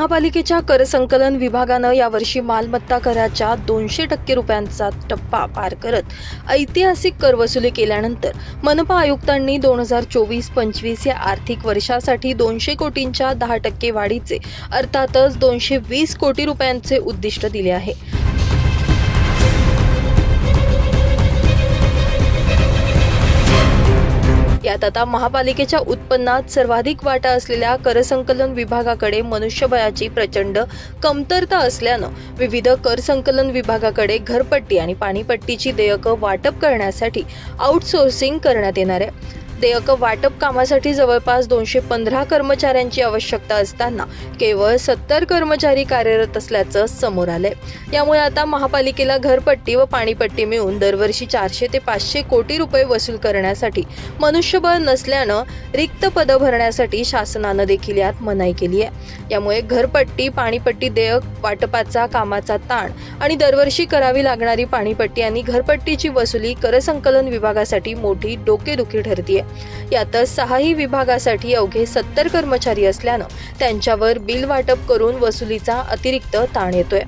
महापालिकेच्या कर संकलन विभागानं यावर्षी मालमत्ता कराच्या दोनशे टक्के रुपयांचा टप्पा पार करत ऐतिहासिक कर वसुली केल्यानंतर मनपा आयुक्तांनी दोन हजार चोवीस पंचवीस या आर्थिक वर्षासाठी दोनशे कोटींच्या दहा टक्के वाढीचे अर्थातच दोनशे वीस कोटी रुपयांचे उद्दिष्ट दिले आहे. यात आता महापालिकेच्या उत्पन्नात सर्वाधिक वाटा असलेल्या करसंकलन विभागाकडे मनुष्यबळाची प्रचंड कमतरता असल्यानं विविध कर संकलन विभागाकडे घरपट्टी आणि पाणीपट्टीची देयकं वाटप करण्यासाठी आउटसोर्सिंग करण्यात येणार आहे. देयकं वाटप कामासाठी जवळपास दोनशे पंधरा कर्मचाऱ्यांची आवश्यकता असताना केवळ सत्तर कर्मचारी कार्यरत असल्याचं समोर आलंय. यामुळे आता महापालिकेला घरपट्टी व पाणीपट्टी मिळून दरवर्षी चारशे ते पाचशे कोटी रुपये वसूल करण्यासाठी मनुष्यबळ नसल्यानं रिक्त पदं भरण्यासाठी शासनानं देखील यात मनाई केली आहे. यामुळे घरपट्टी पाणीपट्टी देयक वाटपाचा कामाचा ताण आणि दरवर्षी करावी लागणारी पाणीपट्टी आणि घरपट्टीची वसुली करसंकलन विभागासाठी मोठी डोकेदुखी ठरतीये. यातच सहाही विभागासाठी अवघे सत्तर कर्मचारी असल्यानं त्यांच्यावर बिल वाटप करून वसुलीचा अतिरिक्त ताण येतोय.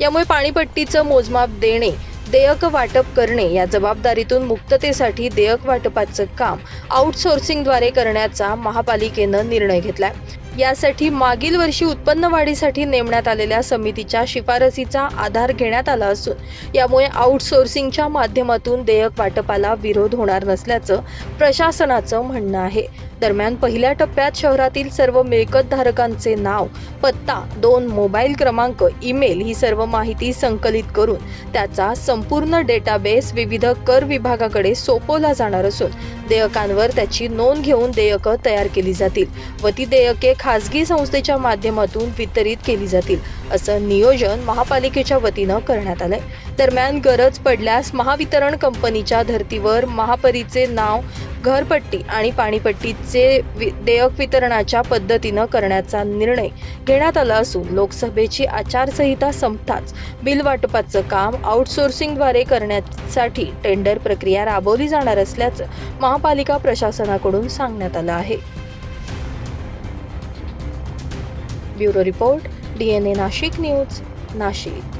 यामुळे पाणीपट्टीचं मोजमाप देणे देयक वाटप करणे या जबाबदारीतून मुक्ततेसाठी देयक वाटपाचं काम आउटसोर्सिंगद्वारे करण्याचा महापालिकेनं निर्णय घेतलाय. यासाठी मागील वर्षी उत्पन्न वाढीसाठी नेमण्यात आलेल्या समितीच्या शिफारसीचा आधार घेण्यात आला असून यामुळे आउटसोर्सिंगच्या माध्यमातून देयक वाटपाला विरोध होणार नसल्याचं प्रशासनाचं म्हणणं आहे. दरम्यान पहिल्या टप्प्यात शहरातील सर्व मिळकतधारकांचे नाव पत्ता दोन मोबाईल क्रमांक ईमेल ही सर्व माहिती संकलित करून त्याचा संपूर्ण डेटाबेस विविध कर विभागाकडे सोपवला जाणार असून देयकांवर त्याची नोंद घेऊन देयकं तयार केली जातील व ती देयके खासगी संस्थेच्या माध्यमातून वितरित केली जातील असं नियोजन महापालिकेच्या वतीनं करण्यात आलंय. दरम्यान गरज पडल्यास महावितरण कंपनीच्या धर्तीवर महापरीचे नाव घरपट्टी आणि पाणीपट्टीचे वि- देयक वितरणाच्या पद्धतीनं करण्याचा निर्णय घेण्यात आला असून लोकसभेची आचारसंहिता संपताच बिल वाटपाचं काम आउटसोर्सिंगद्वारे करण्यासाठी टेंडर प्रक्रिया राबवली जाणार असल्याचं महापालिका प्रशासनाकडून सांगण्यात आलं आहे. Bureau report DNA Nashik news Nashik.